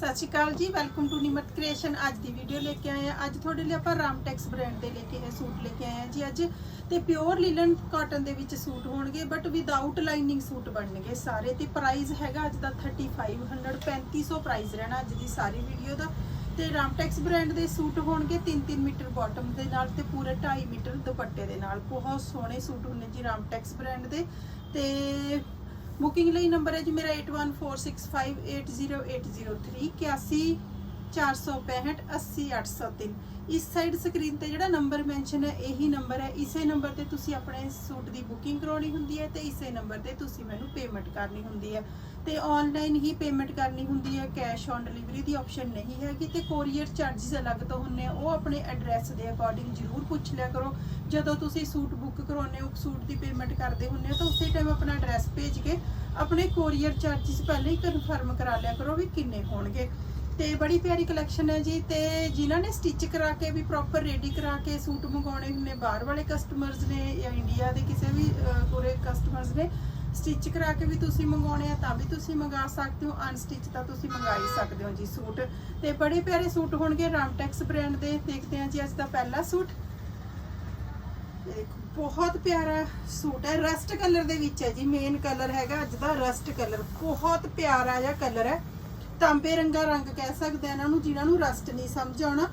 ਸਤਿ ਸ਼੍ਰੀ ਅਕਾਲ ਜੀ welcome to ਨਿਮਤ creation ਅੱਜ ਦੀ ਵੀਡੀਓ ਲੈ ਕੇ ਆਏ ਆ ਅੱਜ ਤੁਹਾਡੇ ਲਈ ਆਪਾਂ ਰਾਮਟੈਕਸ ਬ੍ਰਾਂਡ ਦੇ ਲੈ ਕੇ ਇਹ ਸੂਟ ਲੈ ਕੇ ਆਏ ਆ ਜੀ ਅੱਜ। ਤੇ ਪਿਓਰ ਲਿਲਨ ਕਾਟਨ ਦੇ ਵਿੱਚ ਸੂਟ ਹੋਣਗੇ ਬਟ ਵਿਦਆਊਟ ਲਾਈਨਿੰਗ ਸੂਟ ਬਣਨਗੇ ਸਾਰੇ। ਤੇ ਪ੍ਰਾਈਸ ਹੈਗਾ ਅੱਜ ਦਾ 3500 3500 ਪ੍ਰਾਈਸ ਰਹਿਣਾ ਅੱਜ ਦੀ ਸਾਰੀ ਵੀਡੀਓ ਦਾ। ਤੇ ਰਾਮਟੈਕਸ ਬ੍ਰਾਂਡ ਦੇ ਸੂਟ ਹੋਣਗੇ 3-3 ਮੀਟਰ ਬਾਟਮ ਦੇ ਨਾਲ ਤੇ ਪੂਰੇ 2.5 ਮੀਟਰ ਦੁਪੱਟੇ ਦੇ ਨਾਲ। ਬਹੁਤ ਸੋਹਣੇ ਸੂਟ ਹੁੰਦੇ ਜੀ ਰਾਮਟੈਕਸ ਬ੍ਰਾਂਡ ਦੇ। ਤੇ ਬੁਕਿੰਗ ਲਈ ਨੰਬਰ ਹੈ ਜੀ ਮੇਰਾ 8146580803 465 80 803 ਇਸ ਸਾਈਡ ਸਕਰੀਨ ਤੇ ਜਿਹੜਾ ਨੰਬਰ ਮੈਂਸ਼ਨ ਹੈ, ਇਹੀ ਨੰਬਰ ਹੈ। ਇਸੇ ਨੰਬਰ ਤੇ ਤੁਸੀਂ ਆਪਣੇ ਸੂਟ ਦੀ ਬੁਕਿੰਗ ਕਰਾਉਣੀ ਹੁੰਦੀ ਹੈ ਤੇ ਇਸੇ ਨੰਬਰ ਤੇ ਤੁਸੀਂ ਮੈਨੂੰ ਪੇਮੈਂਟ ਕਰਨੀ ਹੁੰਦੀ ਹੈ। ਤੇ ਆਨਲਾਈਨ ਹੀ ਪੇਮੈਂਟ ਕਰਨੀ ਹੁੰਦੀ ਹੈ। ਕੈਸ਼ ਔਨ ਡਿਲੀਵਰੀ ਦੀ ਆਪਸ਼ਨ ਨਹੀਂ ਹੈਗੀ ਤੇ ਕੋਰੀਅਰ ਚਾਰजेस ਅਲੱਗ ਤੋਂ ਹੁੰਨੇ ਆ। ਉਹ ਆਪਣੇ ਐਡਰੈਸ ਦੇ ਅਕੋਰਡਿੰਗ ਜ਼ਰੂਰ ਪੁੱਛ ਲਿਆ ਕਰੋ। ਜਦੋਂ ਤੁਸੀਂ ਸੂਟ ਬੁੱਕ ਕਰਾਉਨੇ ਹੋ ਸੂਟ ਦੀ ਪੇਮੈਂਟ ਕਰਦੇ ਹੁੰਨੇ ਤਾਂ ਉਸੇ ਟਾਈਮ ਆਪਣਾ ਐਡਰੈਸ ਭੇਜ ਕੇ ਆਪਣੇ ਕੋਰੀਅਰ ਚਾਰजेस ਪਹਿਲਾਂ ਹੀ ਕਨਫਰਮ ਕਰਾ ਲਿਆ ਕਰੋ ਵੀ ਕਿੰਨੇ ਹੋਣਗੇ। ਤੇ ਬੜੀ ਪਿਆਰੀ ਕਲੈਕਸ਼ਨ ਹੈ ਜੀ ਤੇ ਜਿਨ੍ਹਾਂ ਨੇ ਸਟਿਚ ਕਰਾ ਕੇ ਵੀ ਪ੍ਰੋਪਰ ਰੈਡੀ ਕਰਾ ਕੇ ਸੂਟ ਮੰਗਾਉਣੇ ਨੇ ਬਾਹਰ ਵਾਲੇ ਕਸਟਮਰਸ ਨੇ ਜਾਂ ਇੰਡੀਆ ਦੇ ਕਿਸੇ ਵੀ ਅਹ, ਪੂਰੇ ਕਸਟਮਰਸ ਨੇ ਸਟਿਚ ਕਰਾ ਕੇ ਵੀ ਤੁਸੀਂ ਮੰਗਾਉਣੇ ਆ ਤਾਂ ਵੀ ਤੁਸੀਂ ਮੰਗਾ ਸਕਦੇ ਹੋ ਅਨਸਟਿਚ ਤਾਂ ਤੁਸੀਂ ਮੰਗਾ ਹੀ ਸਕਦੇ ਹੋ ਜੀ ਸੂਟ। ਤੇ ਬੜੇ ਪਿਆਰੇ ਸੂਟ ਹੋਣਗੇ ਰਾਮਟੈਕਸ ਬ੍ਰਾਂਡ ਦੇ ਦੇਖਦੇ ਹਾਂ ਜੀ ਅੱਜ ਦਾ ਪਹਿਲਾ ਸੂਟ। ਦੇਖੋ ਬਹੁਤ ਪਿਆਰਾ ਸੂਟ ਹੈ ਰਸਟ ਕਲਰ ਦੇ ਵਿੱਚ ਹੈ ਜੀ ਮੇਨ ਕਲਰ ਹੈਗਾ ਅੱਜ ਦਾ ਰਸਟ ਕਲਰ ਬਹੁਤ ਪਿਆਰਾ ਜਿਹਾ ਕਲਰ ਹੈ। ਤਾਂਬੇ ਰੰਗਾ ਰੰਗ ਕਹਿ ਸਕਦੇ ਆ ਇਹਨਾਂ ਨੂੰ, ਜਿਨ੍ਹਾਂ ਨੂੰ ਰਸਟ ਨਹੀਂ ਸਮਝ ਆਉਣਾ।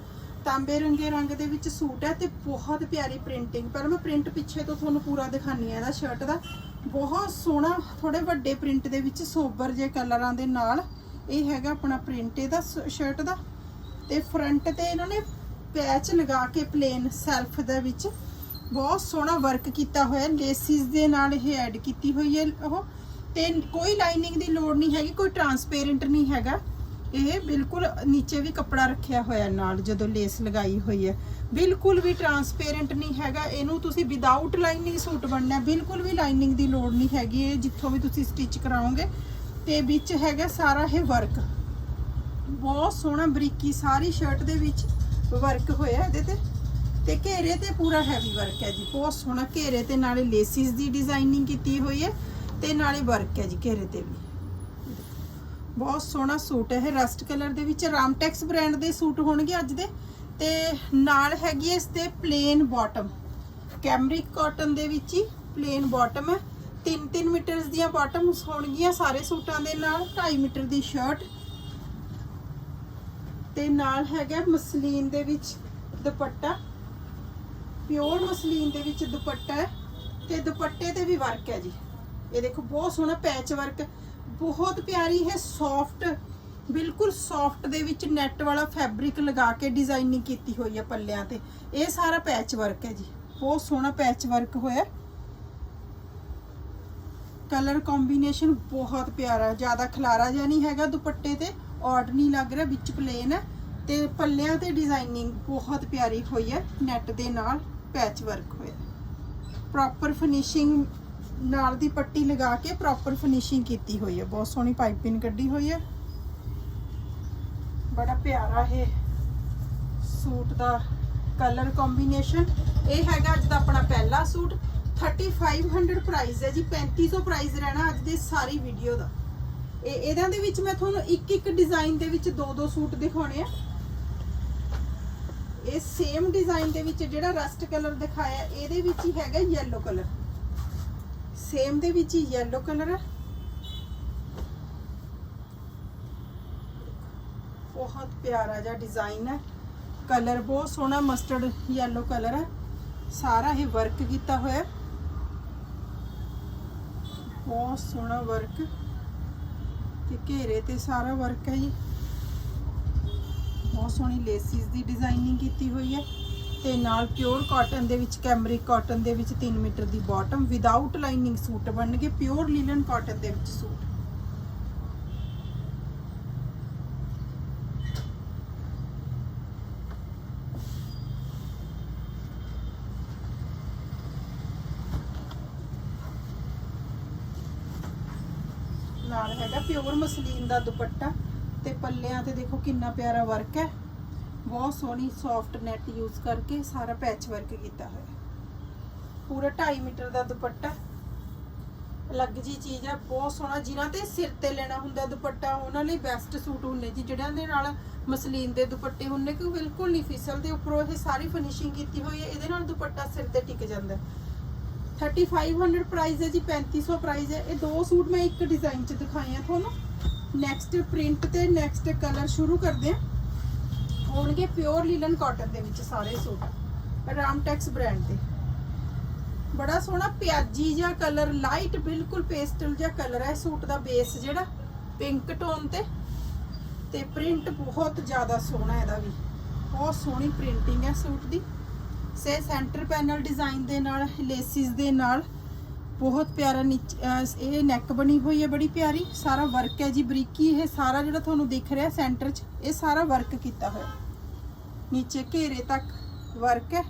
ਤਾਂਬੇ ਰੰਗੇ ਰੰਗ ਦੇ ਵਿੱਚ ਸੂਟ ਹੈ ਤੇ ਬਹੁਤ ਪਿਆਰੀ ਪ੍ਰਿੰਟਿੰਗ ਪਰ ਮੈਂ ਪ੍ਰਿੰਟ ਪਿੱਛੇ ਤੋਂ ਤੁਹਾਨੂੰ ਪੂਰਾ ਦਿਖਾਨੀ ਆ ਇਹਦਾ ਸ਼ਰਟ ਦਾ। ਬਹੁਤ ਸੋਹਣਾ ਥੋੜੇ ਵੱਡੇ ਪ੍ਰਿੰਟ ਦੇ ਵਿੱਚ ਸੋਬਰ ਜੇ ਕਲਰਾਂ ਦੇ ਨਾਲ ਇਹ ਹੈਗਾ ਆਪਣਾ ਪ੍ਰਿੰਟ ਇਹਦਾ ਸ਼ਰਟ ਦਾ। ਤੇ ਫਰੰਟ ਤੇ ਇਹਨਾਂ ਨੇ ਪੈਚ ਲਗਾ ਕੇ ਪਲੇਨ ਸੈਲਫ ਦੇ ਵਿੱਚ ਬਹੁਤ ਸੋਹਣਾ ਵਰਕ ਕੀਤਾ ਹੋਇਆ। ਲੇਸਿਸ ਦੇ ਨਾਲ ਇਹ ਐਡ ਕੀਤੀ ਹੋਈ ਹੈ ਉਹ। ਤੇ ਕੋਈ ਲਾਈਨਿੰਗ ਦੀ ਲੋੜ ਨਹੀਂ ਹੈਗੀ, ਕੋਈ ਟਰਾਂਸਪੇਰੈਂਟ ਨਹੀਂ ਹੈਗਾ। ਇਹ ਬਿਲਕੁਲ ਨੀਚੇ ਵੀ ਕੱਪੜਾ ਰੱਖਿਆ ਹੋਇਆ ਨਾਲ, ਜਦੋਂ ਲੇਸ ਲਗਾਈ ਹੋਈ ਹੈ। ਬਿਲਕੁਲ ਵੀ ਟਰਾਂਸਪੇਰੈਂਟ ਨਹੀਂ ਹੈਗਾ, ਇਹਨੂੰ ਤੁਸੀਂ ਵਿਦਆਊਟ ਲਾਈਨਿੰਗ ਸੂਟ ਬਣਨਾ ਬਿਲਕੁਲ ਵੀ ਲਾਈਨਿੰਗ ਦੀ ਲੋੜ ਨਹੀਂ ਹੈਗੀ, ਇਹ ਜਿੱਥੋਂ ਵੀ ਤੁਸੀਂ ਸਟਿਚ ਕਰਾਓਗੇ। ਤੇ ਵਿੱਚ ਹੈਗਾ ਸਾਰਾ ਇਹ ਵਰਕ ਬਹੁਤ ਸੋਹਣਾ ਬਰੀਕੀ, ਸਾਰੀ ਸ਼ਰਟ ਦੇ ਵਿੱਚ ਵਰਕ ਹੋਇਆ ਇਹਦੇ ਤੇ। ਤੇ ਘੇਰੇ ਤੇ ਪੂਰਾ ਹੈਵੀ ਵਰਕ ਹੈ ਜੀ, ਬਹੁਤ ਸੋਹਣਾ ਘੇਰੇ ਤੇ ਨਾਲੇ ਲੇਸਿਸ ਦੀ ਡਿਜ਼ਾਈਨਿੰਗ ਕੀਤੀ ਹੋਈ ਹੈ। ਤੇ ਨਾਲੇ ਵਰਕ ਹੈ ਜੀ, ਘੇਰੇ ਤੇ ਵੀ। ਬਹੁਤ ਸੋਹਣਾ ਸੂਟ ਹੈ, ਇਹ ਰਸਟ ਕਲਰ ਦੇ ਵਿੱਚ ਰਾਮਟੈਕਸ ਬ੍ਰਾਂਡ ਦੇ ਸੂਟ ਹੋਣਗੇ ਅੱਜ ਦੇ। ਤੇ ਨਾਲ ਹੈਗੀ ਹੈ ਇਸ ਤੇ ਪਲੇਨ ਬਾਟਮ ਕੈਮਰਿਕ ਕਾਟਨ ਦੇ ਵਿੱਚ ਹੀ ਪਲੇਨ ਬਾਟਮ ਹੈ। 3-3 ਮੀਟਰਸ ਦੀਆਂ ਬਾਟਮਸ ਹੋਣਗੀਆਂ ਸਾਰੇ ਸੂਟਾਂ ਦੇ ਨਾਲ 2.5 ਮੀਟਰ ਦੀ ਸ਼ਰਟ ਤੇ ਨਾਲ ਹੈਗਾ ਮਸਲੀਨ ਦੇ ਵਿੱਚ ਦੁਪੱਟਾ। ਪਿਓਰ ਮਸਲੀਨ ਦੇ ਵਿੱਚ ਦੁਪੱਟਾ ਹੈ। ਤੇ ਦੁਪੱਟੇ ਤੇ ਵੀ ਵਰਕ ਹੈ ਜੀ। ਇਹ ਦੇਖੋ, ਬਹੁਤ ਸੋਹਣਾ ਪੈਚ ਵਰਕ ਬਹੁਤ ਪਿਆਰੀ ਹੈ ਸੌਫਟ ਬਿਲਕੁਲ ਸੌਫਟ ਦੇ ਵਿੱਚ ਨੈਟ ਵਾਲਾ ਫੈਬਰਿਕ ਲਗਾ ਕੇ ਡਿਜ਼ਾਈਨਿੰਗ ਕੀਤੀ ਹੋਈ ਹੈ ਪੱਲਿਆਂ ਤੇ। ਇਹ ਸਾਰਾ ਪੈਚ ਵਰਕ ਹੈ ਜੀ। ਬਹੁਤ ਸੋਹਣਾ ਪੈਚ ਵਰਕ ਹੋਇਆ। ਕਲਰ ਕੰਬੀਨੇਸ਼ਨ ਬਹੁਤ ਪਿਆਰਾ, ਜ਼ਿਆਦਾ ਖਲਾਰਾ ਜਿਹਾ ਨਹੀਂ ਹੈਗਾ ਦੁਪੱਟੇ ਤੇ ਔਡ ਨਹੀਂ ਲੱਗ ਰਿਹਾ, ਵਿੱਚ ਪਲੇਨ ਹੈ। ਤੇ ਪੱਲਿਆਂ ਤੇ ਡਿਜ਼ਾਈਨਿੰਗ ਬਹੁਤ ਪਿਆਰੀ ਹੋਈ ਹੈ ਨੈਟ ਦੇ ਨਾਲ ਪੈਚ ਵਰਕ ਹੋਇਆ। ਪ੍ਰੋਪਰ ਫਿਨਿਸ਼ਿੰਗ ਨਾਲ ਦੀ ਪੱਟੀ ਲਗਾ ਕੇ ਪ੍ਰੋਪਰ ਫਿਨਿਸ਼ਿੰਗ ਕੀਤੀ ਹੋਈ ਹੈ। ਬਹੁਤ ਸੋਹਣੀ ਪਾਈਪਿੰਗ ਕੱਢੀ ਹੋਈ ਹੈ। ਬੜਾ ਪਿਆਰਾ ਇਹ ਸੂਟ ਦਾ ਕਲਰ ਕੰਬੀਨੇਸ਼ਨ ਇਹ ਹੈਗਾ ਅੱਜ ਦਾ ਆਪਣਾ ਪਹਿਲਾ ਸੂਟ। 3500 ਪ੍ਰਾਈਸ ਹੈ ਜੀ। 3500 ਪ੍ਰਾਈਸ ਰਹਿਣਾ ਅੱਜ ਦੀ ਸਾਰੀ ਵੀਡੀਓ ਦਾ। ਇਹ ਇਹਨਾਂ ਦੇ ਵਿੱਚ ਮੈਂ ਤੁਹਾਨੂੰ ਇੱਕ ਇੱਕ ਡਿਜ਼ਾਈਨ ਦੇ ਵਿੱਚ ਦੋ ਦੋ ਸੂਟ ਦਿਖਾਉਣੇ ਆ। ਇਹ ਸੇਮ ਡਿਜ਼ਾਈਨ ਦੇ ਵਿੱਚ ਜਿਹੜਾ ਰਸਟ ਕਲਰ ਦਿਖਾਇਆ, ਇਹਦੇ ਵਿੱਚ ਹੀ ਹੈਗਾ ਯੈਲੋ ਕਲਰ ਸੇਮ ਦੇ ਵਿੱਚ ਹੀ ਯੈਲੋ ਕਲਰ ਹੈ ਬਹੁਤ ਪਿਆਰਾ ਜਿਹਾ ਡਿਜ਼ਾਈਨ ਹੈ। ਕਲਰ ਬਹੁਤ ਸੋਹਣਾ ਮਸਟਰਡ ਯੈਲੋ ਕਲਰ ਹੈ। ਸਾਰਾ ਇਹ ਵਰਕ ਕੀਤਾ ਹੋਇਆ ਬਹੁਤ ਸੋਹਣਾ ਵਰਕ ਤੇ ਘੇਰੇ ਤੇ ਸਾਰਾ ਵਰਕ ਹੈ ਜੀ। ਬਹੁਤ ਸੋਹਣੀ ਲੇਸਿਸ ਦੀ ਡਿਜ਼ਾਈਨਿੰਗ ਕੀਤੀ ਹੋਈ ਹੈ। ਤੇ ਨਾਲ ਪਿਓਰ ਕਾਟਨ ਦੇ ਵਿੱਚ ਕੈਮਰਿਕ ਕਾਟਨ ਦੇ ਵਿੱਚ 3 ਮੀਟਰ ਦੀ ਬਾਟਮ ਵਿਦਆਊਟ ਲਾਈਨਿੰਗ ਸੂਟ ਬਣਨਗੇ, ਪਿਓਰ ਲੀਲਨ ਕਾਟਨ ਦੇ ਵਿੱਚ ਸੂਟ। ਨਾਲ ਹੈਗਾ ਪਿਓਰ ਮਸਲੀਨ ਦਾ ਦੁਪੱਟਾ ਤੇ ਪੱਲਿਆਂ ਤੇ ਦੇਖੋ ਕਿੰਨਾ ਪਿਆਰਾ ਵਰਕ ਹੈ। ਬਹੁਤ ਸੋਹਣੀ ਸੌਫਟ ਨੈਟ ਯੂਜ਼ ਕਰਕੇ ਸਾਰਾ ਪੈਚ ਵਰਕ ਕੀਤਾ ਹੋਇਆ ਪੂਰਾ 2.5 ਮੀਟਰ ਦਾ ਦੁਪੱਟਾ। ਅਲੱਗ ਜੀ ਚੀਜ਼ ਹੈ, ਬਹੁਤ ਸੋਹਣਾ, ਜਿਨ੍ਹਾਂ ਤੇ ਸਿਰ ਤੇ ਲੈਣਾ ਹੁੰਦਾ ਦੁਪੱਟਾ, ਉਹਨਾਂ ਲਈ ਬੈਸਟ ਸੂਟ ਹੁੰਦੇ ਜੀ। ਜਿਹੜਿਆਂ ਦੇ ਨਾਲ ਮਸਲੀਨ ਦੇ ਦੁਪੱਟੇ ਹੁੰਦੇ ਕਿ ਬਿਲਕੁਲ ਨਹੀਂ ਫਿਸਲਦੇ ਉੱਪਰੋਂ ਇਹ ਸਾਰੀ ਫਿਨਿਸ਼ਿੰਗ ਕੀਤੀ ਹੋਈ ਹੈ, ਇਹਦੇ ਨਾਲ ਦੁਪੱਟਾ ਸਿਰ ਤੇ ਟਿਕ ਜਾਂਦਾ ਹੈ। 3500 ਪ੍ਰਾਈਸ ਹੈ ਜੀ 3500 ਪ੍ਰਾਈਸ ਹੈ। ਇਹ ਦੋ ਸੂਟ ਮੈਂ ਇੱਕ ਡਿਜ਼ਾਈਨ ਚ ਦਿਖਾਏ ਆ ਤੁਹਾਨੂੰ। ਨੈਕਸਟ ਪ੍ਰਿੰਟ ਤੇ ਨੈਕਸਟ ਕਲਰ ਸ਼ੁਰੂ ਕਰਦੇ ਹਾਂ। ਹੋਣਗੇ ਪਿਓਰ ਲੀਲਨ ਕਾਟਨ ਦੇ ਵਿੱਚ ਸਾਰੇ ਸੂਟ। ਰਾਮਟੈਕਸ ਬ੍ਰਾਂਡ ਦੇ। ਬੜਾ ਸੋਹਣਾ ਪਿਆਜੀ ਜਿਹਾ ਕਲਰ ਲਾਈਟ ਬਿਲਕੁਲ ਪੇਸਟਲ ਜਿਹਾ ਕਲਰ ਹੈ ਸੂਟ ਦਾ ਬੇਸ ਜਿਹੜਾ ਪਿੰਕ ਟੋਨ ਤੇ। ਤੇ ਪ੍ਰਿੰਟ ਬਹੁਤ ਜ਼ਿਆਦਾ ਸੋਹਣਾ ਇਹਦਾ ਵੀ। ਬਹੁਤ ਸੋਹਣੀ ਪ੍ਰਿੰਟਿੰਗ ਹੈ ਸੂਟ ਦੀ। ਸੇ ਸੈਂਟਰ ਪੈਨਲ ਡਿਜ਼ਾਈਨ ਦੇ ਨਾਲ ਲੇਸਿਸ ਦੇ ਨਾਲ। ਬਹੁਤ ਪਿਆਰਾ ਨੀਚ- ਇਹ ਨੈਕ ਬਣੀ ਹੋਈ ਹੈ ਬੜੀ ਪਿਆਰੀ। ਸਾਰਾ ਵਰਕ ਹੈ ਜੀ, ਬਰੀਕੀ ਇਹ ਸਾਰਾ ਜਿਹੜਾ ਤੁਹਾਨੂੰ ਦਿਖ ਰਿਹਾ ਸੈਂਟਰ 'ਚ। ਇਹ ਸਾਰਾ ਵਰਕ ਕੀਤਾ ਹੋਇਆ। ਨੀਚੇ ਘੇਰੇ ਤੱਕ ਵਰਕ ਹੈ।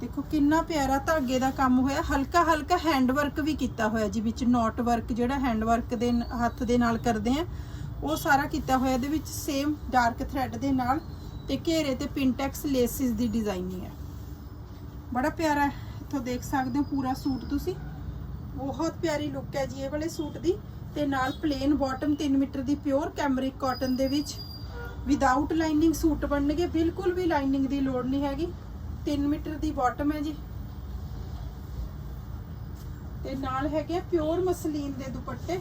ਦੇਖੋ ਕਿੰਨਾ ਪਿਆਰਾ ਧਾਗੇ ਦਾ ਕੰਮ ਹੋਇਆ। ਹਲਕਾ ਹਲਕਾ ਹੈਂਡ ਵਰਕ ਵੀ ਕੀਤਾ ਹੋਇਆ ਜੀ ਵਿੱਚ। ਨੋਟ ਵਰਕ ਜਿਹੜਾ ਹੈਂਡ ਵਰਕ ਦੇ ਹੱਥ ਦੇ ਨਾਲ ਕਰਦੇ ਆ, ਉਹ ਸਾਰਾ ਕੀਤਾ ਹੋਇਆ। ਇਹਦੇ ਵਿੱਚ ਸੇਮ ਡਾਰਕ ਥ੍ਰੈਡ ਦੇ ਨਾਲ ਤੇ ਘੇਰੇ ਤੇ ਪਿੰਟੈਕਸ ਲੇਸਿਸ ਦੀ ਡਿਜ਼ਾਈਨਿੰਗ ਹੈ। ਬੜਾ ਪਿਆਰਾ ਇੱਥੋਂ ਦੇਖ ਸਕਦੇ ਹੋ ਪੂਰਾ ਸੂਟ ਤੁਸੀਂ। ਬਹੁਤ ਪਿਆਰੀ ਲੁੱਕ ਹੈ ਜੀ ਇਹ ਵਾਲੇ ਸੂਟ ਦੀ। ਤੇ ਨਾਲ ਪਲੇਨ ਬਾਟਮ 3 ਮੀਟਰ ਦੀ ਪਿਓਰ ਕੈਮਰਿਕ ਕਾਟਨ ਦੇ ਵਿੱਚ। ਵਿਦਆਊਟ ਲਾਈਨਿੰਗ ਸੂਟ ਬਣਨਗੇ, ਬਿਲਕੁਲ ਵੀ ਲਾਈਨਿੰਗ ਦੀ ਲੋੜ ਨਹੀਂ ਹੈਗੀ। 3 ਮੀਟਰ ਦੀ ਬਾਟਮ ਹੈ ਜੀ। ਤੇ ਨਾਲ ਹੈਗੇ ਪਿਓਰ ਮਸਲੀਨ ਦੇ ਦੁਪੱਟੇ।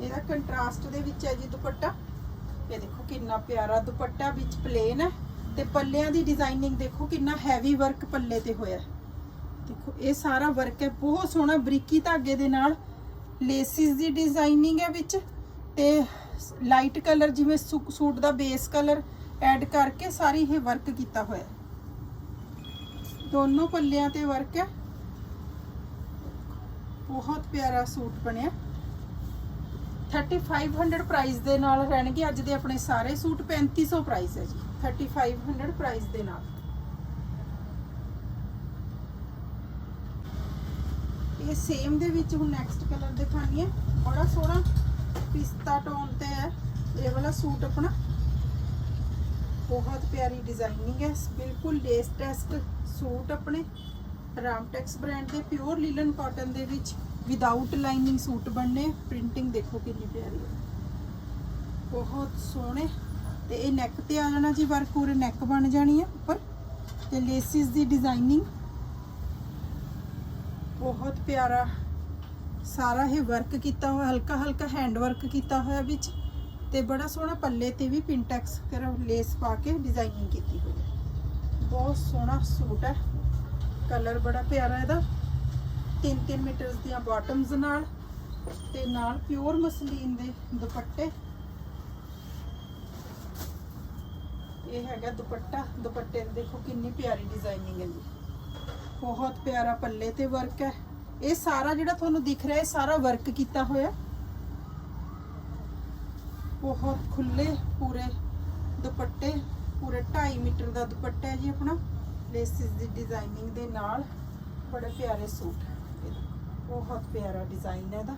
ਇਹਦਾ ਕੰਟਰਾਸਟ ਦੇ ਵਿੱਚ ਹੈ ਜੀ ਦੁਪੱਟਾ। ਇਹ ਦੇਖੋ ਕਿੰਨਾ ਪਿਆਰਾ ਦੁਪੱਟਾ ਵਿੱਚ ਪਲੇਨ ਹੈ। ਤੇ ਪੱਲਿਆਂ ਦੀ ਡਿਜ਼ਾਈਨਿੰਗ ਦੇਖੋ ਕਿੰਨਾ ਹੈਵੀ ਵਰਕ ਪੱਲੇ ਤੇ ਹੋਇਆ ਦੇਖੋ, ਇਹ ਸਾਰਾ ਵਰਕ ਹੈ। ਬਹੁਤ ਸੋਹਣਾ ਬਰੀਕੀ ਧਾਗੇ ਦੇ ਨਾਲ ਲੇਸਿਸ ਦੀ ਡਿਜ਼ਾਈਨਿੰਗ ਹੈ ਵਿੱਚ ਤੇ ਲਾਈਟ ਕਲਰ ਜਿਵੇਂ ਸੂਟ ਦਾ ਬੇਸ ਕਲਰ ਐਡ ਕਰਕੇ ਸਾਰੀ ਇਹ ਵਰਕ ਕੀਤਾ ਹੋਇਆ ਦੋਨੋਂ ਪੱਲਿਆਂ ਤੇ ਵਰਕ ਹੈ। ਬਹੁਤ ਪਿਆਰਾ ਸੂਟ ਬਣਿਆ। 3500 ਪ੍ਰਾਈਸ ਦੇ ਨਾਲ ਰਹਿਣਗੇ ਅੱਜ ਦੇ ਆਪਣੇ ਸਾਰੇ ਸੂਟ 3500 ਪ੍ਰਾਈਸ ਹੈ ਜੀ। 3500 ਪ੍ਰਾਈਸ ਦੇ ਨਾਲ। ਇਹ ਸੇਮ ਦੇ ਵਿੱਚ ਹੁਣ ਨੈਕਸਟ ਕਲਰ ਦਿਖਾਣੀ ਹੈ। ਬੜਾ ਸੋਹਣਾ ਪਿਸਤਾ ਟੋਨ ਤੇ ਹੈ। ਇਹ ਵਾਲਾ ਸੂਟ ਆਪਣਾ ਬਹੁਤ ਪਿਆਰੀ ਡਿਜ਼ਾਈਨਿੰਗ ਹੈ। ਬਿਲਕੁਲ ਲੇਸਟੈਸਟ ਸੂਟ ਆਪਣੇ। ਰਾਮਟੈਕਸ ਬ੍ਰਾਂਡ ਦੇ ਪਿਓਰ ਲੀਲਨ ਕਾਟਨ ਦੇ ਵਿੱਚ ਵਿਦਆਊਟ ਲਾਈਨਿੰਗ ਸੂਟ ਬਣਨੇ ਪ੍ਰਿੰਟਿੰਗ ਦੇਖੋ ਕਿੰਨੀ ਪਿਆਰੀ ਹੈ। ਬਹੁਤ ਸੋਹਣੇ। ਤੇ ਇਹ ਨੈਕ ਤੇ ਆ ਜਾਣਾ ਜੀ ਵਰਕ ਪੂਰੇ ਨੈਕ ਬਣ ਜਾਣੀ ਹੈ ਉੱਪਰ। ਤੇ ਲੇਸਿਸ ਦੀ ਡਿਜ਼ਾਈਨਿੰਗ ਬਹੁਤ ਪਿਆਰਾ, ਸਾਰਾ ਇਹ ਵਰਕ ਕੀਤਾ ਹੋਇਆ ਹਲਕਾ ਹਲਕਾ ਹੈਂਡ ਵਰਕ ਕੀਤਾ ਹੋਇਆ ਵਿੱਚ ਤੇ ਬੜਾ ਸੋਹਣਾ ਪੱਲੇ ਤੇ ਵੀ ਪਿੰਟੈਕਸ ਕਰ ਲੇਸ ਪਾ ਕੇ ਡਿਜ਼ਾਈਨਿੰਗ ਕੀਤੀ ਹੋਈ ਹੈ। ਬਹੁਤ ਸੋਹਣਾ ਸੂਟ ਹੈ। ਕਲਰ ਬੜਾ ਪਿਆਰਾ ਇਹਦਾ। 3-3 ਮੀਟਰ ਦੀਆਂ ਬਾਟਮਸ ਨਾਲ ਤੇ ਨਾਲ ਪਿਓਰ ਮਸਲੀਨ ਦੇ ਦੁਪੱਟੇ। ਇਹ ਹੈਗਾ ਦੁਪੱਟਾ। ਦੁਪੱਟੇ ਦੇਖੋ ਕਿੰਨੀ ਪਿਆਰੀ ਡਿਜ਼ਾਈਨਿੰਗ ਹੈ ਜੀ। ਬਹੁਤ ਪਿਆਰਾ ਪੱਲੇ ਤੇ ਵਰਕ ਹੈ। ਇਹ ਸਾਰਾ ਜਿਹੜਾ ਤੁਹਾਨੂੰ ਦਿਖ ਰਿਹਾ ਹੈ ਸਾਰਾ ਵਰਕ ਕੀਤਾ ਹੋਇਆ ਬਹੁਤ ਖੁੱਲੇ ਪੂਰੇ ਦੁਪੱਟੇ, ਪੂਰੇ 2.5 ਮੀਟਰ ਦਾ ਦੁਪੱਟਾ ਹੈ ਜੀ ਆਪਣਾ। ਲੇਸਿਸ ਦੀ ਡਿਜ਼ਾਈਨਿੰਗ ਦੇ ਨਾਲ ਬੜੇ ਪਿਆਰੇ ਸੂਟ ਬਹੁਤ ਪਿਆਰਾ ਡਿਜ਼ਾਈਨ ਹੈ ਇਹਦਾ।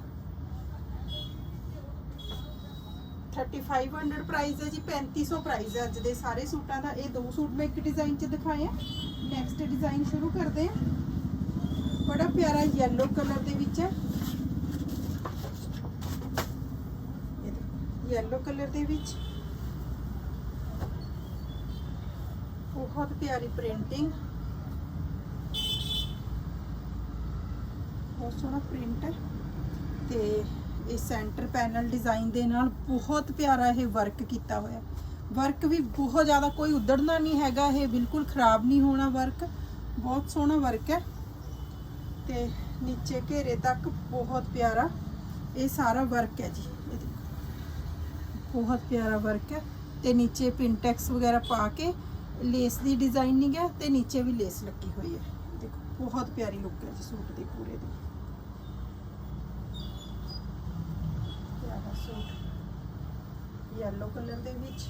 3500 ਪ੍ਰਾਈਸ ਹੈ ਜੀ 3500 ਪ੍ਰਾਈਸ ਹੈ ਅੱਜ ਦੇ ਸਾਰੇ ਸੂਟਾਂ ਦਾ। ਇਹ ਦੋ ਸੂਟ ਮੈਂ ਇੱਕ ਡਿਜ਼ਾਈਨ 'ਚ ਦਿਖਾਏ ਆ। ਨੈਕਸਟ ਡਿਜ਼ਾਈਨ ਸ਼ੁਰੂ ਕਰਦੇ ਹਾਂ ਬੜਾ ਪਿਆਰਾ ਯੈਲੋ ਕਲਰ ਦੇ ਵਿੱਚ ਹੈ। ਯੈਲੋ ਕਲਰ ਦੇ ਵਿੱਚ। ਬਹੁਤ ਪਿਆਰੀ ਪ੍ਰਿੰਟਿੰਗ ਬਹੁਤ ਸੋਹਣਾ ਪ੍ਰਿੰਟ ਹੈ। ਤੇ ਇਹ ਸੈਂਟਰ ਪੈਨਲ ਡਿਜ਼ਾਈਨ ਦੇ ਨਾਲ ਬਹੁਤ ਪਿਆਰਾ ਇਹ ਵਰਕ ਕੀਤਾ ਹੋਇਆ। ਵਰਕ ਵੀ ਬਹੁਤ ਜ਼ਿਆਦਾ ਕੋਈ ਉਧੜਨਾ ਨਹੀਂ ਹੈਗਾ, ਇਹ ਬਿਲਕੁਲ ਖਰਾਬ ਨਹੀਂ ਹੋਣਾ ਵਰਕ, ਬਹੁਤ ਸੋਹਣਾ ਵਰਕ ਹੈ। ਤੇ ਨੀਚੇ ਘੇਰੇ ਤੱਕ ਬਹੁਤ ਪਿਆਰਾ ਇਹ ਸਾਰਾ ਵਰਕ ਹੈ ਜੀ। ਇਹ ਦੇਖੋ, ਬਹੁਤ ਪਿਆਰਾ ਵਰਕ ਹੈ। ਤੇ ਨੀਚੇ ਪਿੰਟੈਕਸ ਵਗੈਰਾ ਪਾ ਕੇ ਲੇਸ ਦੀ ਡਿਜ਼ਾਈਨਿੰਗ ਹੈ ਤੇ ਨੀਚੇ ਵੀ ਲੇਸ ਲੱਗੀ ਹੋਈ ਹੈ। ਦੇਖੋ, ਬਹੁਤ ਪਿਆਰੀ ਲੁੱਕ ਹੈ ਜੀ ਸੂਟ ਦੀ ਪੂਰੇ ਦੀ ਪਿਆਰਾ ਸੂਟ ਯੈਲੋ ਕਲਰ ਦੇ ਵਿੱਚ।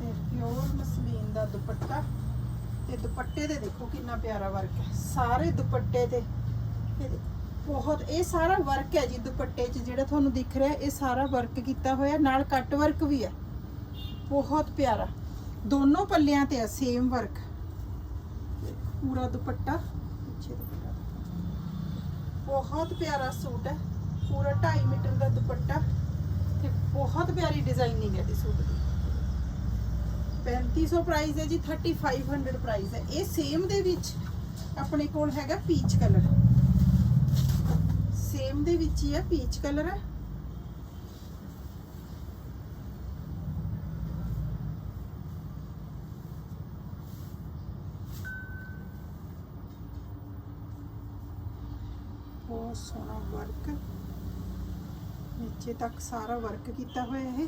ਤੇ ਪਿਓਰ ਮਸਲੀਨ ਦਾ ਦੁਪੱਟਾ। ਤੇ ਦੁਪੱਟੇ ਦੇ ਦੇਖੋ ਕਿੰਨਾ ਪਿਆਰਾ ਵਰਕ ਹੈ। ਸਾਰੇ ਦੁਪੱਟੇ ਤੇ ਬਹੁਤ, ਇਹ ਸਾਰਾ ਵਰਕ ਹੈ ਜੀ ਦੁਪੱਟੇ 'ਚ ਜਿਹੜਾ ਤੁਹਾਨੂੰ ਦਿਖ ਰਿਹਾ, ਇਹ ਸਾਰਾ ਵਰਕ ਕੀਤਾ ਹੋਇਆ, ਨਾਲ ਕੱਟ ਵਰਕ ਵੀ ਹੈ। ਬਹੁਤ ਪਿਆਰਾ। ਦੋਨੋਂ ਪੱਲਿਆਂ ਤੇ ਹੈ ਸੇਮ ਵਰਕ ਪੂਰਾ ਦੁਪੱਟਾ, ਪਿੱਛੇ ਦੁਪੱਟਾ। ਬਹੁਤ ਪਿਆਰਾ ਸੂਟ ਹੈ। ਪੂਰਾ 2.5 ਮੀਟਰ ਦਾ ਦੁਪੱਟਾ ਤੇ ਬਹੁਤ ਪਿਆਰੀ ਡਿਜ਼ਾਈਨਿੰਗ ਹੈ ਦੀ ਸੂਟ ਦੀ। 3500 ਪ੍ਰਾਈਸ ਹੈ ਜੀ 3500 ਪ੍ਰਾਈਸ ਹੈ। ਇਹ ਸੇਮ ਦੇ ਵਿੱਚ ਆਪਣੇ ਕੋਲ ਹੈਗਾ ਪੀਚ ਕਲਰ ਸੇਮ ਦੇ ਵਿੱਚ ਹੀ ਹੈ ਪੀਚ ਕਲਰ ਹੈ। ਬਹੁਤ ਸੋਹਣਾ ਵਰਕ ਨੀਚੇ ਤੱਕ ਸਾਰਾ ਵਰਕ ਕੀਤਾ ਹੋਇਆ ਹੈ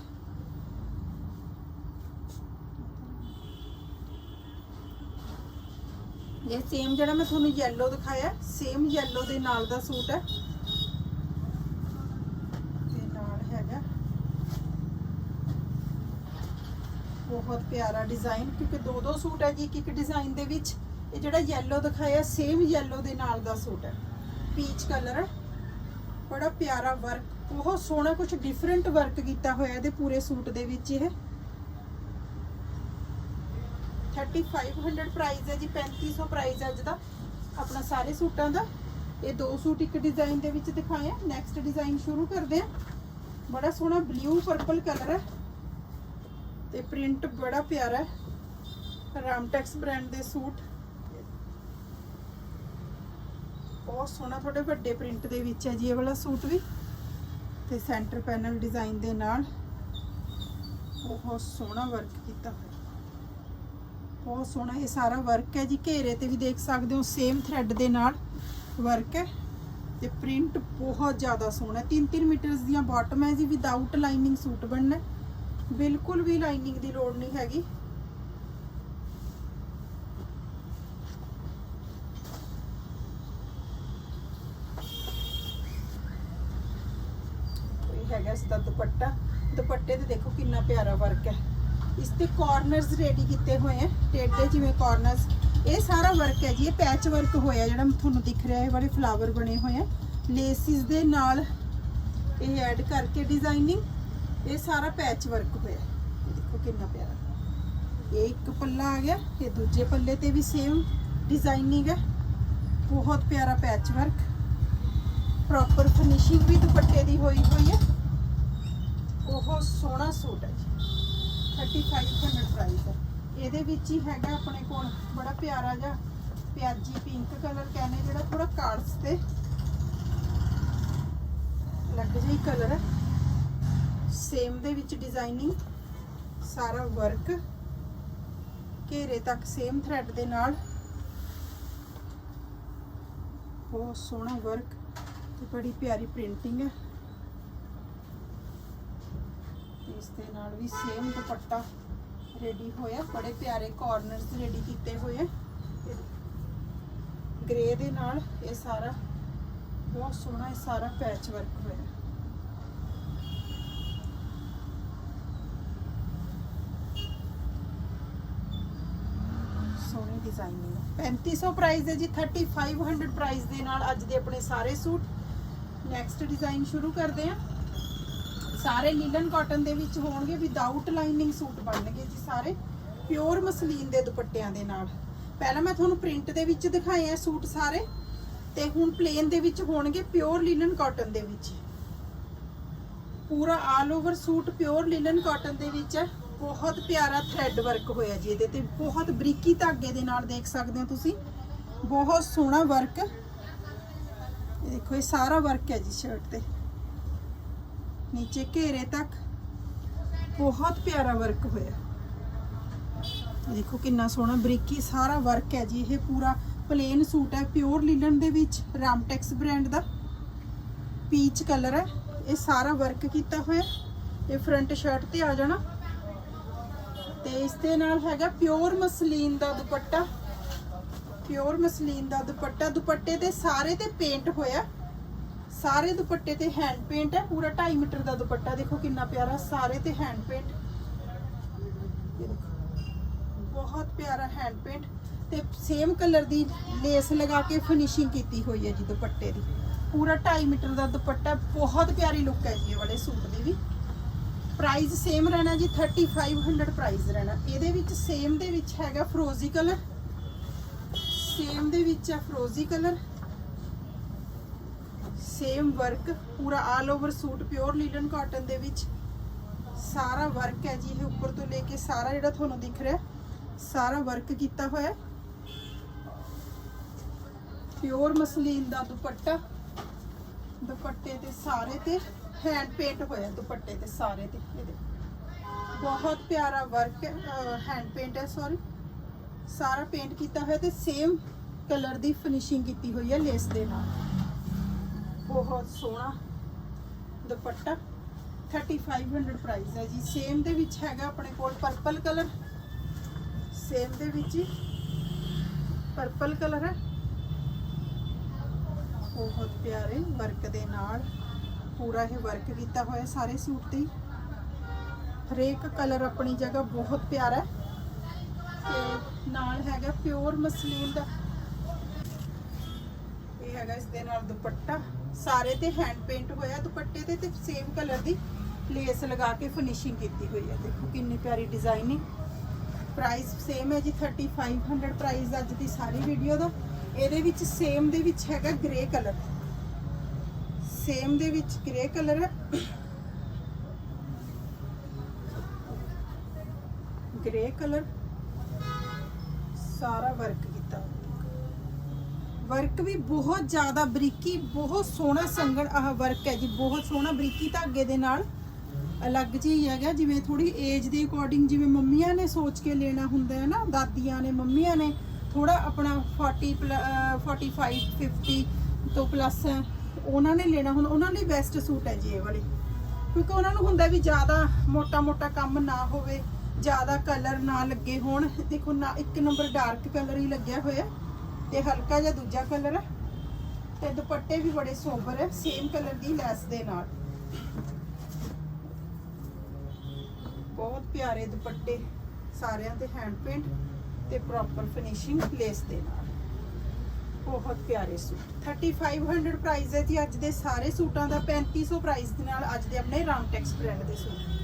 ਇਹ ਸੇਮ ਜਿਹੜਾ ਮੈਂ ਤੁਹਾਨੂੰ yellow ਦਿਖਾਇਆ ਸੇਮ yellow ਦੇ ਨਾਲ ਦਾ ਸੂਟ ਹੈ। ਤੇ ਨਾਲ ਹੈਗਾ ਬਹੁਤ ਪਿਆਰਾ ਡਿਜ਼ਾਈਨ ਕਿਉਂਕਿ ਦੋ ਦੋ ਸੂਟ ਹੈ ਜੀ, ਇੱਕ ਇੱਕ ਡਿਜ਼ਾਈਨ ਦੇ ਵਿੱਚ। ਇਹ ਜਿਹੜਾ yellow ਦਿਖਾਇਆ ਸੇਮ yellow ਦੇ ਨਾਲ ਦਾ ਸੂਟ ਹੈ। ਪੀਚ ਕਲਰ ਬੜਾ ਪਿਆਰਾ ਵਰਕ ਬਹੁਤ ਸੋਹਣਾ ਕੁਝ ਡਿਫਰੈਂਟ ਵਰਕ ਕੀਤਾ ਹੋਇਆ ਇਹਦੇ ਪੂਰੇ ਸੂਟ ਦੇ ਵਿੱਚ ਇਹ। 3500 ਪ੍ਰਾਈਸ ਹੈ ਜੀ 3500 ਪ੍ਰਾਈਸ ਹੈ ਅੱਜ ਦਾ ਆਪਣਾ ਸਾਰੇ ਸੂਟਾਂ ਦਾ। ਇਹ ਦੋ ਸੂਟ ਇੱਕ ਡਿਜ਼ਾਈਨ ਦੇ ਵਿੱਚ ਦਿਖਾਏ ਆ। ਨੈਕਸਟ ਡਿਜ਼ਾਈਨ ਸ਼ੁਰੂ ਕਰਦੇ ਆ। ਬੜਾ ਸੋਹਣਾ ਬਲੂ ਪਰਪਲ ਕਲਰ ਹੈ ਤੇ ਪ੍ਰਿੰਟ ਬੜਾ ਪਿਆਰਾ ਹੈ। ਰਾਮਟੈਕਸ ਬ੍ਰਾਂਡ ਦੇ ਸੂਟ। ਬਹੁਤ ਸੋਹਣਾ ਤੁਹਾਡੇ ਵੱਡੇ ਪ੍ਰਿੰਟ ਦੇ ਵਿੱਚ ਹੈ ਜੀ ਇਹ ਵਾਲਾ ਸੂਟ ਵੀ। ਤੇ ਸੈਂਟਰ ਪੈਨਲ ਡਿਜ਼ਾਈਨ ਦੇ ਨਾਲ ਬਹੁਤ ਸੋਹਣਾ ਵਰਕ ਕੀਤਾ ਹੋਇਆ। ਬਹੁਤ ਸੋਹਣਾ, ਇਹ ਸਾਰਾ ਵਰਕ ਹੈ ਜੀ। ਘੇਰੇ ਤੇ ਵੀ ਦੇਖ ਸਕਦੇ ਹੋ ਸੇਮ ਥ੍ਰੈਡ ਦੇ ਨਾਲ ਵਰਕ ਹੈ। ਤੇ ਪ੍ਰਿੰਟ ਬਹੁਤ ਜ਼ਿਆਦਾ ਸੋਹਣਾ 3-3 ਮੀਟਰਸ ਦੀਆਂ ਬਾਟਮ ਹੈ ਜੀ ਵਿਦਆਊਟ ਲਾਈਨਿੰਗ ਸੂਟ ਬਣਨਾ ਬਿਲਕੁਲ ਵੀ ਲਾਈਨਿੰਗ ਦੀ ਲੋੜ ਨਹੀਂ ਹੈਗੀ ਇਹ ਹੈਗਾ ਇਸ ਦਾ ਦੁਪੱਟਾ ਦੁਪੱਟੇ ਤੇ ਦੇਖੋ ਕਿੰਨਾ ਪਿਆਰਾ ਵਰਕ ਹੈ ਇਸ ਤੇ ਕਾਰਨਰਸ ਰੈਡੀ ਕੀਤੇ ਹੋਏ ਹੈ ਟੇਡੇ ਜਿਵੇਂ ਕਾਰਨਰਸ ਇਹ ਸਾਰਾ ਵਰਕ ਹੈ ਜੀ, ਇਹ ਪੈਚ ਵਰਕ ਹੋਇਆ ਜਿਹੜਾ ਤੁਹਾਨੂੰ ਦਿਖ ਰਿਹਾ ਹੈ ਬੜੇ ਫਲਾਵਰ ਬਣੇ ਹੋਏ ਆ। ਲੇਸਿਸ ਦੇ ਨਾਲ ਇਹ ਐਡ ਕਰਕੇ ਡਿਜ਼ਾਈਨਿੰਗ ਇਹ ਸਾਰਾ ਪੈਚ ਵਰਕ ਹੋਇਆ ਦੇਖੋ ਕਿੰਨਾ ਪਿਆਰਾ। ਇਹ ਇੱਕ ਪੱਲਾ ਆ ਗਿਆ, ਇਹ ਦੂਜੇ ਪੱਲੇ ਤੇ ਵੀ ਸੇਮ ਡਿਜ਼ਾਈਨਿੰਗ ਹੈ। ਬਹੁਤ ਪਿਆਰਾ ਪੈਚ ਵਰਕ ਪ੍ਰੋਪਰ ਫਿਨਿਸ਼ਿੰਗ ਵੀ ਦੁਪੱਟੇ ਦੀ ਹੋਈ ਹੋਈ ਹੈ। ਬਹੁਤ ਸੋਹਣਾ ਸੂਟ ਹੈ। 3500 ਪ੍ਰਾਈਸ ਹੈ। ਇਹਦੇ ਵਿੱਚ ਹੀ ਹੈਗਾ ਆਪਣੇ ਕੋਲ ਬੜਾ ਪਿਆਰਾ ਜਿਹਾ ਪਿਆਜੀ ਪਿੰਕ ਕਲਰ ਕਹਿੰਦੇ ਜਿਹੜਾ ਥੋੜਾ ਕਾਰਡਸ ਤੇ ਲੱਗ ਜਾਈ ਕਲਰ ਸੇਮ ਦੇ ਵਿੱਚ ਡਿਜ਼ਾਈਨਿੰਗ ਸਾਰਾ ਵਰਕ ਘੇਰੇ ਤੱਕ ਸੇਮ ਥ੍ਰੈਡ ਦੇ ਨਾਲ। ਬਹੁਤ ਸੋਹਣਾ ਵਰਕ ਤੇ ਬੜੀ ਪਿਆਰੀ ਪ੍ਰਿੰਟਿੰਗ ਹੈ। ਇਸ ਦੇ ਨਾਲ ਵੀ ਸੇਮ ਦੁਪੱਟਾ ਰੈਡੀ ਹੋਇਆ। ਬੜੇ ਪਿਆਰੇ ਕਾਰਨਰਸ ਰੈਡੀ ਕੀਤੇ ਹੋਏ ਆ। ਗ੍ਰੇ ਦੇ ਨਾਲ ਇਹ ਸਾਰਾ, ਬਹੁਤ ਸੋਹਣਾ ਇਹ ਸਾਰਾ ਪੈਚ ਵਰਕ ਹੋਇਆ। ਸੋਹਣੀ ਡਿਜ਼ਾਈਨਿੰਗ 3500 ਪ੍ਰਾਈਸ ਹੈ ਜੀ 3500 ਪ੍ਰਾਈਸ ਦੇ ਨਾਲ ਅੱਜ ਦੇ ਆਪਣੇ ਸਾਰੇ ਸੂਟ। ਨੈਕਸਟ ਡਿਜ਼ਾਈਨ ਸ਼ੁਰੂ ਕਰਦੇ ਹਾਂ। ਸਾਰੇ ਲਿਨਨ ਕਾਟਨ ਦੇ ਵਿੱਚ ਹੋਣਗੇ ਵਿਦਆਊਟ ਲਾਈਨਿੰਗ ਸੂਟ ਬਣਨਗੇ ਜੀ ਸਾਰੇ ਪਿਓਰ ਮਸਲੀਨ ਦੇ ਦੁਪੱਟਿਆਂ ਦੇ ਨਾਲ। ਪਹਿਲਾਂ ਮੈਂ ਤੁਹਾਨੂੰ ਪ੍ਰਿੰਟ ਦੇ ਵਿੱਚ ਦਿਖਾਏ ਆ ਸੂਟ ਸਾਰੇ, ਤੇ ਹੁਣ ਪਲੇਨ ਦੇ ਵਿੱਚ ਹੋਣਗੇ ਪਿਓਰ ਲਿਨਨ ਕਾਟਨ ਦੇ ਵਿੱਚ। ਪੂਰਾ all over suit pure linen cotton ਦੇ ਵਿੱਚ ਹੈ। ਬਹੁਤ ਪਿਆਰਾ ਥ੍ਰੈਡ ਵਰਕ ਹੋਇਆ ਜੀ ਇਹਦੇ ਤੇ। ਬਹੁਤ ਬਰੀਕੀ ਧਾਗੇ ਦੇ ਨਾਲ ਦੇਖ ਸਕਦੇ ਹੋ ਤੁਸੀਂ। ਬਹੁਤ ਸੋਹਣਾ ਵਰਕ ਦੇਖੋ, ਇਹ ਸਾਰਾ ਵਰਕ ਹੈ ਜੀ ਸ਼ਰਟ ਤੇ। ਨੀਚੇ ਘੇਰੇ ਤੱਕ ਬਹੁਤ ਪਿਆਰਾ ਵਰਕ ਹੋਇਆ। ਦੇਖੋ ਕਿੰਨਾ ਸੋਹਣਾ ਬਰੀਕੀ ਸਾਰਾ ਵਰਕ ਹੈ ਜੀ, ਇਹ ਪੂਰਾ ਪਲੇਨ ਸੂਟ ਹੈ ਪਿਓਰ ਲਿਨਨ ਦੇ ਵਿੱਚ ਰਾਮਟੈਕਸ ਬ੍ਰਾਂਡ ਦਾ। ਪੀਚ ਕਲਰ ਹੈ, ਇਹ ਸਾਰਾ ਵਰਕ ਕੀਤਾ ਹੋਇਆ। ਇਹ ਫਰੰਟ ਸ਼ਰਟ ਤੇ ਆ ਜਾਣਾ। ਤੇ ਇਸ ਦੇ ਨਾਲ ਹੈਗਾ ਪਿਓਰ ਮਸਲੀਨ ਦਾ ਦੁਪੱਟਾ। ਪਿਓਰ ਮਸਲੀਨ ਦਾ ਦੁਪੱਟਾ। ਦੁਪੱਟੇ ਤੇ ਸਾਰੇ ਤੇ ਪੇਂਟ ਹੋਇਆ। ਸਾਰੇ ਦੁਪੱਟੇ ਤੇ ਹੈਂਡ ਪੇਂਟ ਹੈ, ਪੂਰਾ 2.5 ਮੀਟਰ ਦਾ ਦੁਪੱਟਾ। ਦੇਖੋ ਕਿੰਨਾ ਪਿਆਰਾ, ਸਾਰੇ ਤੇ ਹੈਂਡ ਪੇਂਟ ਬਹੁਤ ਪਿਆਰਾ ਹੈਂਡ ਪੇਂਟ ਤੇ ਸੇਮ ਕਲਰ ਦੀ ਲੇਸ ਲਗਾ ਕੇ ਫਿਨਿਸ਼ਿੰਗ ਕੀਤੀ ਹੋਈ ਹੈ ਜੀ ਦੁਪੱਟੇ ਦੀ। ਪੂਰਾ 2.5 ਮੀਟਰ ਦਾ ਦੁਪੱਟਾ, ਬਹੁਤ ਪਿਆਰੀ ਲੁੱਕ ਹੈ ਜੀ ਇਹ ਵਾਲੇ ਸੂਟ ਦੀ ਵੀ। ਪ੍ਰਾਈਸ ਸੇਮ ਰਹਿਣਾ ਜੀ 3500 ਪ੍ਰਾਈਸ ਰਹਿਣਾ। ਇਹਦੇ ਵਿੱਚ ਸੇਮ ਦੇ ਵਿੱਚ ਹੈਗਾ ਫਰੋਜ਼ੀ ਕਲਰ ਸੇਮ ਦੇ ਵਿੱਚ ਹੈ ਫਰੋਜ਼ੀ ਕਲਰ ਸੇਮ ਵਰਕ ਪੂਰਾ all over suit pure linen cotton ਦੇ ਵਿੱਚ। ਸਾਰਾ ਵਰਕ ਹੈ ਜੀ ਇਹ ਉੱਪਰ ਤੋਂ ਲੈ ਕੇ ਸਾਰਾ ਜਿਹੜਾ ਤੁਹਾਨੂੰ ਦਿਖ ਰਿਹਾ, ਸਾਰਾ ਵਰਕ ਕੀਤਾ ਹੋਇਆ ਹੈ। ਪਿਓਰ ਮਸਲੀਨ ਦਾ ਦੁਪੱਟਾ, ਦੁਪੱਟੇ ਤੇ ਸਾਰੇ ਤੇ ਹੈਂਡ ਪੇਂਟ ਹੋਇਆ ਦੁਪੱਟੇ ਤੇ ਸਾਰੇ ਤੇ ਇਹਦੇ ਬਹੁਤ ਪਿਆਰਾ ਵਰਕ ਹੈਂਡ ਪੇਂਟ ਹੈ ਸੌਰੀ ਸਾਰਾ ਪੇਂਟ ਕੀਤਾ ਹੋਇਆ ਤੇ ਸੇਮ ਕਲਰ ਦੀ ਫਿਨਿਸ਼ਿੰਗ ਕੀਤੀ ਹੋਈ ਹੈ ਲੇਸ ਦੇ ਨਾਲ। ਬਹੁਤ ਸੋਹਣਾ ਦੁਪੱਟਾ 3500 ਪ੍ਰਾਈਸ ਹੈ ਜੀ। ਸੇਮ ਦੇ ਵਿੱਚ ਹੈਗਾ ਆਪਣੇ ਕੋਲ ਪਰਪਲ ਕਲਰ ਸੇਮ ਦੇ ਵਿੱਚ ਹੀ ਪਰਪਲ ਕਲਰ ਹੈ। ਬਹੁਤ ਪਿਆਰੇ ਵਰਕ ਦੇ ਨਾਲ। ਪੂਰਾ ਇਹ ਵਰਕ ਕੀਤਾ ਹੋਇਆ ਸਾਰੇ ਸੂਟ ਤੇ ਹਰੇਕ ਕਲਰ ਆਪਣੀ ਜਗ੍ਹਾ ਬਹੁਤ ਪਿਆਰਾ ਹੈ। ਤੇ ਨਾਲ ਹੈਗਾ ਪਿਓਰ ਮਸਲੀਨ ਦਾ। ਇਹ ਹੈਗਾ ਇਸ ਦੇ ਨਾਲ ਦੁਪੱਟਾ। ਸਾਰੇ ਤੇ ਹੈਂਡ ਪੇਂਟ ਹੋਇਆ, ਦੁਪੱਟੇ ਤੇ ਤੇ ਸੇਮ ਕਲਰ ਦੀ ਲੇਸ ਲਗਾ ਕੇ ਫਿਨਿਸ਼ਿੰਗ ਕੀਤੀ ਹੋਈ ਹੈ। ਦੇਖੋ ਕਿੰਨੀ ਪਿਆਰੀ ਡਿਜ਼ਾਈਨਿੰਗ ਪ੍ਰਾਈਸ ਸੇਮ ਹੈ ਜੀ 3500 ਪ੍ਰਾਈਸ ਅੱਜ ਦੀ ਸਾਰੀ ਵੀਡੀਓ ਦਾ। ਇਹਦੇ ਵਿੱਚ ਸੇਮ ਦੇ ਵਿੱਚ ਹੈਗਾ ਗ੍ਰੇ ਕਲਰ ਸੇਮ ਦੇ ਵਿੱਚ ਗ੍ਰੇ ਕਲਰ ਹੈ। ਗ੍ਰੇ ਕਲਰ ਸਾਰਾ ਵਰਕ ਵਰਕ ਵੀ ਬਹੁਤ ਜ਼ਿਆਦਾ ਬਰੀਕੀ, ਬਹੁਤ ਸੋਹਣਾ ਸੰਗਣ ਆਹ ਵਰਕ ਹੈ ਜੀ, ਬਹੁਤ ਸੋਹਣਾ ਬਰੀਕੀ ਧਾਗੇ ਦੇ ਨਾਲ ਅਲੱਗ ਜਿਹੀ ਹੈਗਾ, ਜਿਵੇਂ ਥੋੜੀ ਏਜ ਦੇ ਅਕੋਰਡਿੰਗ ਜਿਵੇਂ ਮੰਮੀਆਂ ਨੇ ਸੋਚ ਕੇ ਲੈਣਾ ਹੁੰਦਾ ਹੈ ਨਾ, ਦਾਦੀਆਂ ਨੇ, ਮੰਮੀਆਂ ਨੇ ਥੋੜਾ ਆਪਣਾ 40 ਪਲ- ਅਹ 45 50 ਤੋਂ ਪਲੱਸ ਉਹਨਾਂ ਨੇ ਲੈਣਾ, ਹੁਣ ਉਹਨਾਂ ਲਈ ਬੈਸਟ ਸੂਟ ਹੈ ਜੀ ਇਹ ਵਾਲੀ। ਕਿਉਂਕਿ ਉਹਨਾਂ ਨੂੰ ਹੁੰਦਾ ਵੀ ਜ਼ਿਆਦਾ ਮੋਟਾ ਮੋਟਾ ਕੰਮ ਨਾ ਹੋਵੇ, ਜ਼ਿਆਦਾ ਕਲਰ ਨਾ ਲੱਗੇ ਹੋਣ। ਦੇਖੋ ਨਾ, ਇੱਕ ਨੰਬਰ ਡਾਰਕ ਕਲਰ ਹੀ ਲੱਗਿਆ ਹੋਇਆ। ਤੇ ਹਲਕਾ ਜਿਹਾ ਦੂਜਾ ਕਲਰ ਹੈ ਤੇ ਦੁਪੱਟੇ ਵੀ ਬੜੇ ਸੋਬਰ ਹੈ ਸੇਮ ਕਲਰ ਦੀ ਲੈਸ ਦੇ ਨਾਲ। ਬਹੁਤ ਪਿਆਰੇ ਦੁਪੱਟੇ ਸਾਰਿਆਂ ਤੇ ਹੈਂਡ ਪੇਂਟ ਤੇ ਪ੍ਰੋਪਰ ਫਿਨਿਸ਼ਿੰਗ ਲੇਸ ਦੇ ਨਾਲ। ਬਹੁਤ ਪਿਆਰੇ ਸੂਟ। 3500 ਪ੍ਰਾਈਸ ਹੈ ਜੀ ਅੱਜ ਦੇ ਸਾਰੇ ਸੂਟਾਂ ਦਾ 3500 ਪ੍ਰਾਈਸ ਦੇ ਨਾਲ ਅੱਜ ਦੇ ਆਪਣੇ ਰਾਮਟੈਕਸ ਬ੍ਰਾਂਡ ਦੇ ਸੂਟ।